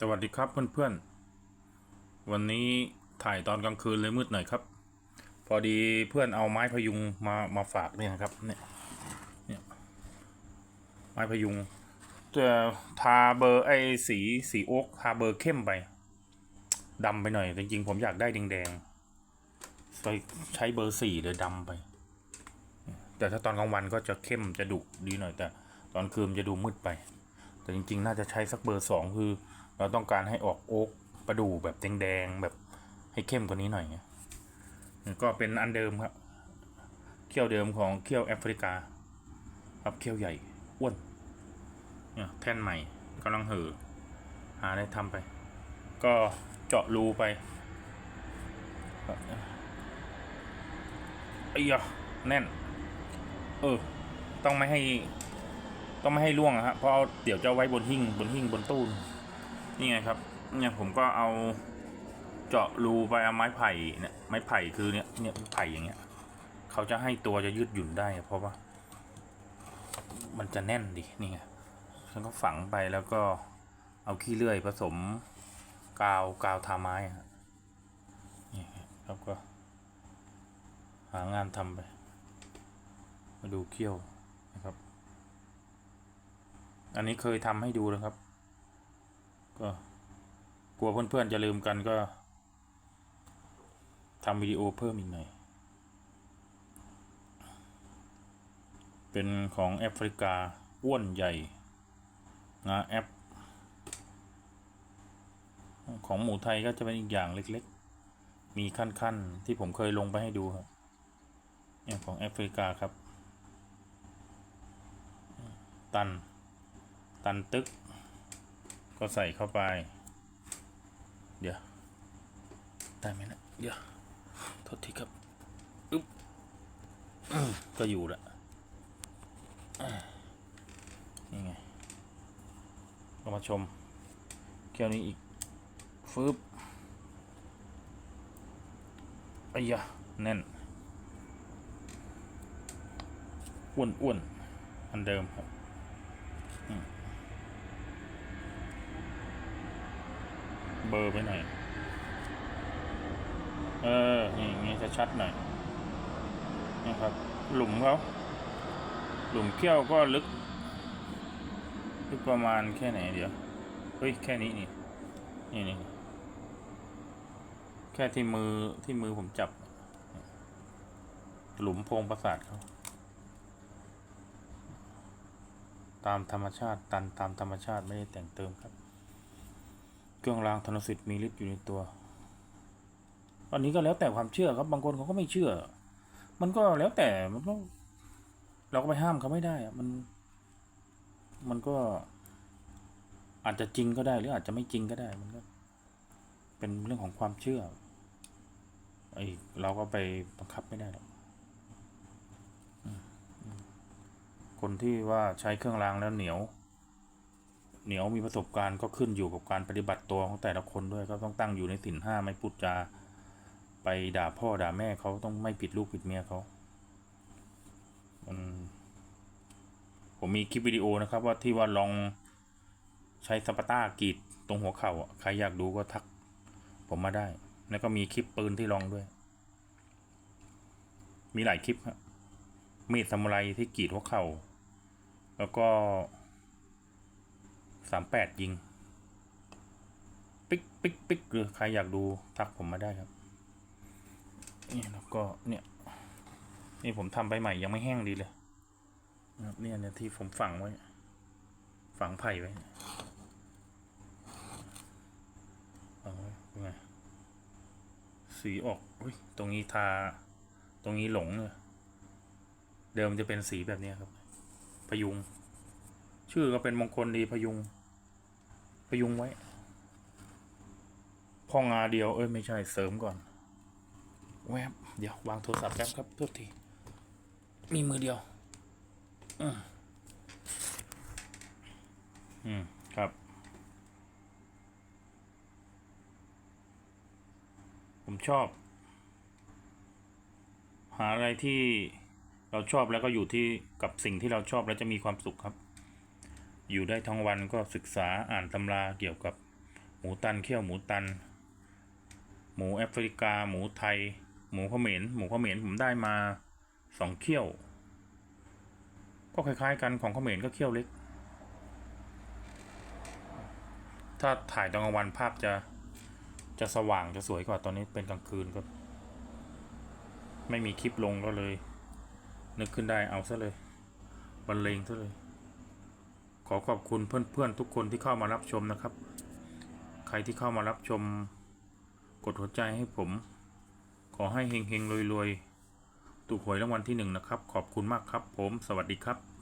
สวัสดีครับเพื่อนๆ วันนี้ถ่ายตอนกลางคืนเลยมืดหน่อยครับ พอดีเพื่อนเอาไม้พยุงมามาฝากเนี่ยครับเนี่ยเนี่ยไม้พยุงจะทาเบอร์ไอ้สีสีโอ๊กทาเบอร์เข้มไปดำไปหน่อย จริงๆ ผมอยากได้แดงๆไปใช้เบอร์สี่เลยดำไป แต่ถ้าตอนกลางวันก็จะเข้มจะดุดีหน่อยแต่ตอนคืนจะดูมืดไป แต่จริงๆ น่าจะใช้สักเบอร์สองคือ เราต้องการให้ออกโอ๊กประดูแบบแดงๆแบบให้เข้มกว่านี้หน่อยก็เป็นอันเดิมครับเขี้ยวเดิมของเขี้ยวแอฟริกา ครับเขี้ยวใหญ่อ้วนเนี่ยแท่นใหม่กำลังเห่อหาได้ทำไป ก็เจาะรูไปไอ้ยะแน่น เออ ต้องไม่ให้ ต้องไม่ให้ล่วงอะฮะเพราะเดี๋ยวจะไว้บนหิ้งบนหิ้งบนตู้ นี่ไงครับเนี่ยผมก็เอาเจาะรูไปเอาไม้ไผ่เนี่ยไม้ไผ่คือเนี่ยเนี่ยไผ่อย่างเงี้ยเขาจะให้ตัวจะยืดหยุ่นได้เพราะว่า มันจะแน่นดินี่ไงฉันก็ฝังไปแล้วก็เอาขี้เลื่อยผสมกาวกาวทาไม้อะนี่ครับก็ หางานทำไป มาดูเขี้ยวนะครับ อันนี้เคยทำให้ดูนะครับ ก็กลัวเพื่อนๆจะลืมกันก็ทำวิดีโอเพิ่มอีกหน่อย เป็นของแอฟริกา อ้วนใหญ่งาแอป ของหมูไทยก็จะเป็นอีกอย่างเล็กๆ มีขั้นๆ ที่ผมเคยลงไปให้ดูครับเนี่ยของแอฟริกาครับ ตัน ตันตึก ก็ใส่เข้าไป เดี๋ยว ได้ไหมนะเดี๋ยวโทษทีครับอึ๊บก็อยู่ละนี่ไงเรามาชมแก้วนี้อีกฟืบอ้ยะแน่นอ้วนอ้วนอันเดิมครับ เบอร์ไปหน่อย เออ นี่อย่างงี้จะชัดหน่อยนี่ครับ หลุมเขา หลุมเขี้ยวก็ลึก ลึกประมาณแค่ไหนเดี๋ยว เฮ้ย แค่นี้นี่ นี่นี่ แค่ที่มือที่มือผมจับ หลุมโพรงประสาทเขา ตามธรรมชาติ ตันตามธรรมชาติไม่ได้แต่งเติมครับ เครื่องรางธนสิทธิ์มีฤทธิ์อยู่ในตัวอันนี้ก็แล้วแต่ความเชื่อครับ บางคนเขาก็ไม่เชื่อ มันก็แล้วแต่มันก็เราก็ไปห้ามเขาไม่ได้มัน มันก็อาจจะจริงก็ได้หรืออาจจะไม่จริงก็ได้ มันก็ เป็นเรื่องของความเชื่อไอเราก็ไปบังคับไม่ได้หรอกคนที่ว่าใช้เครื่องรางแล้วเหนียว เหนียวมีประสบการณ์ก็ขึ้นอยู่กับการปฏิบัติตัวของแต่ละคนด้วยก็ต้องตั้งอยู่ในสินห้าไม่พูดจา ไปด่าพ่อด่าแม่เขาต้องไม่ผิดลูกผิดเมียเขามันผมมีคลิปวิดีโอนะครับ ว่าที่ว่าลองใช้สปาต้ากรีดตรงหัวเข่าอะใครอยากดูก็ทัก ผมมาได้ แล้วก็มีคลิปปืนที่ลองด้วย มีหลายคลิปครับมีดซามูไรที่กรีดหัวเข่า แล้วก็ สามแปดยิง ปิ๊กปิ๊กปิ๊กหรือใครอยากดูทักผมมาได้ครับ นี่แล้วก็เนี่ย นี่ผมทำไปใหม่ยังไม่แห้งดีเลยนะครับเนี่ยเนี่ยที่ผมฝังไว้ ฝังไผ่ไว้ฝังไว้เป็นไงสีออกอุ้ยตรงนี้ทา ตรงนี้หลงเลยเดิมจะเป็นสีแบบนี้ครับ พยุง ชื่อก็เป็นมงคลดีพยุง พยุงไว้ พ่องาเดียวเอ้ยไม่ใช่เสริมก่อน แวบเดี๋ยววางโทรศัพท์แป๊บครับโทษที มีมือเดียว อืมอืมครับ ผมชอบ หาอะไรที่เราชอบแล้วก็อยู่ที่กับสิ่งที่เราชอบแล้วจะมีความสุขครับ อยู่ได้ทั้งวันก็ศึกษาอ่านตำราเกี่ยวกับหมูตันเขี้ยวหมูตัน หมูแอฟริกา หมูไทย หมูเขมรหมูเขมรผมได้มาสองเขี้ยว ก็คล้ายๆกันของเขมรก็เขี้ยวเล็ก ถ้าถ่ายตอนกลางวันภาพจะจะสว่างจะสวยกว่าตอนนี้เป็นกลางคืนก็ ไม่มีคลิปลงก็เลย นึกขึ้นได้เอาซะเลยบรรเลงซะเลย ขอขอบคุณเพื่อนๆทุกคนที่เข้ามารับชมนะครับ ใครที่เข้ามารับชม กดหัวใจให้ผม ขอให้เฮงๆรวยๆ ถูกหวยรางวัลที่หนึ่งนะครับ ขอบคุณมากครับผม สวัสดีครับ